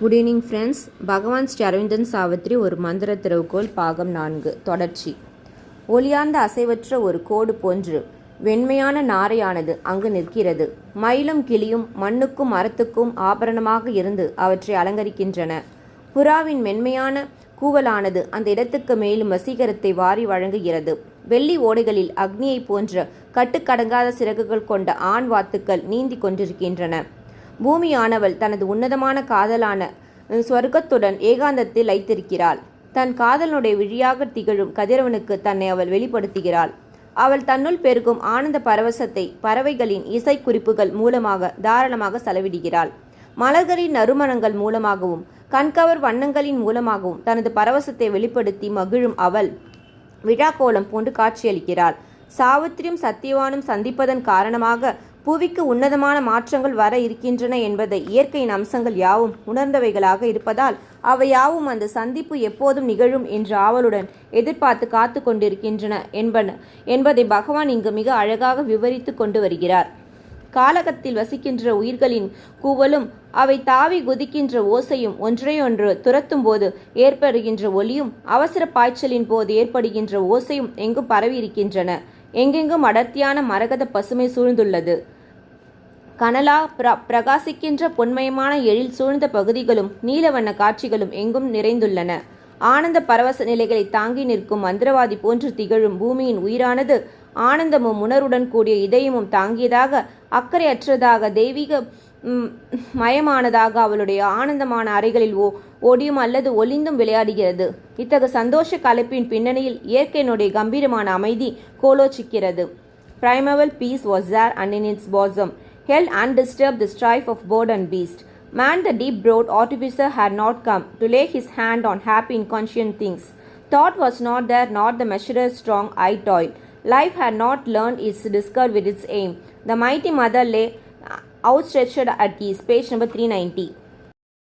Good evening friends பகவான் ஸ்ரீ அரவிந்தன் சாவித்ரி ஒரு மந்திர திறவுகோல் பாகம் நான்கு தொடர்ச்சி. ஒளியார்ந்த அசைவற்ற ஒரு கோடு போன்று வெண்மையான நாரையானது அங்கு நிற்கிறது. மயிலும் கிளியும் மண்ணுக்கும் மரத்துக்கும் ஆபரணமாக இருந்து அவற்றை அலங்கரிக்கின்றன. புறாவின் மென்மையான கூவலானது அந்த இடத்துக்கு மேலும் வசீகரத்தை வாரி வழங்குகிறது. வெள்ளி ஓடைகளில் அக்னியைப் போன்ற கட்டுக்கடங்காத சிறகுகள் கொண்ட ஆண் வாத்துக்கள் நீந்தி கொண்டிருக்கின்றன. பூமியானவள் தனது உன்னதமான காதலான அஹ், சொர்க்கத்துடன் ஏகாந்தத்தில் லைத்திருக்கிறாள் தன் காதலனுடைய விழியாக திகழும் கதிரவனுக்கு தன்னை அவள் வெளிப்படுத்துகிறாள். அவள் தன்னுள் பெருகும் ஆனந்த பரவசத்தை பறவைகளின் இசை குறிப்புகள் மூலமாக தாராளமாக செலவிடுகிறாள். மலர்களின் நறுமணங்கள் மூலமாகவும் கண்கவர் வண்ணங்களின் மூலமாகவும் தனது பரவசத்தை வெளிப்படுத்தி மகிழும் அவள் விழாக்கோலம் போன்று காட்சியளிக்கிறாள். சாவித்திரியும் சத்தியவானும் சந்திப்பதன் காரணமாக புவிக்கு உன்னதமான மாற்றங்கள் வர இருக்கின்றன என்பதை இயற்கையின் அம்சங்கள் யாவும் உணர்ந்தவைகளாக இருப்பதால் அவை யாவும் அந்த சந்திப்பு எப்போதும் நிகழும் என்ற ஆவலுடன் எதிர்பார்த்து காத்து கொண்டிருக்கின்றன என்பன என்பதை பகவான் இங்கு மிக அழகாக விவரித்து கொண்டு வருகிறார். காலகத்தில் வசிக்கின்ற உயிர்களின் கூவலும் அவை தாவி குதிக்கின்ற ஓசையும் ஒன்றையொன்று துரத்தும் போது ஏற்படுகின்ற ஒலியும் அவசர பாய்ச்சலின் போது ஏற்படுகின்ற ஓசையும் எங்கும் பரவி இருக்கின்றன எங்கெங்கும் அடர்த்தியான மரகத பசுமை சூழ்ந்துள்ளது. கனலா பிர பிரகாசிக்கின்ற பொன்மயமான எழில் சூழ்ந்த பகுதிகளும் நீலவண்ண காட்சிகளும் எங்கும் நிறைந்துள்ளன. ஆனந்த பரவச நிலைகளை தாங்கி நிற்கும் மந்திரவாதி போன்று திகழும் பூமியின் உயிரானது ஆனந்தமும் உணர்வுடன் கூடிய இதயமும் தாங்கியதாக அக்கறையற்றதாக தெய்வீக மயமானதாக அவளுடைய ஆனந்தமான அறைகளில் ஓ ஓடியும் அல்லது ஒளிந்தும் விளையாடுகிறது. இத்தகு சந்தோஷ கலப்பின் பின்னணியில் இயற்கையினுடைய கம்பீரமான அமைதி கோலோச்சிக்கிறது. Primeval peace was there and in its bosom held undisturbed the strife of bird and beast. Man, the deep browed artificer, had not come to lay his hand on happy inconscient things. Thought was not there, nor the measurer strong eye toil. Life had not learned its discord with its aim. The mighty mother lay outstretched at ease. Page number 390.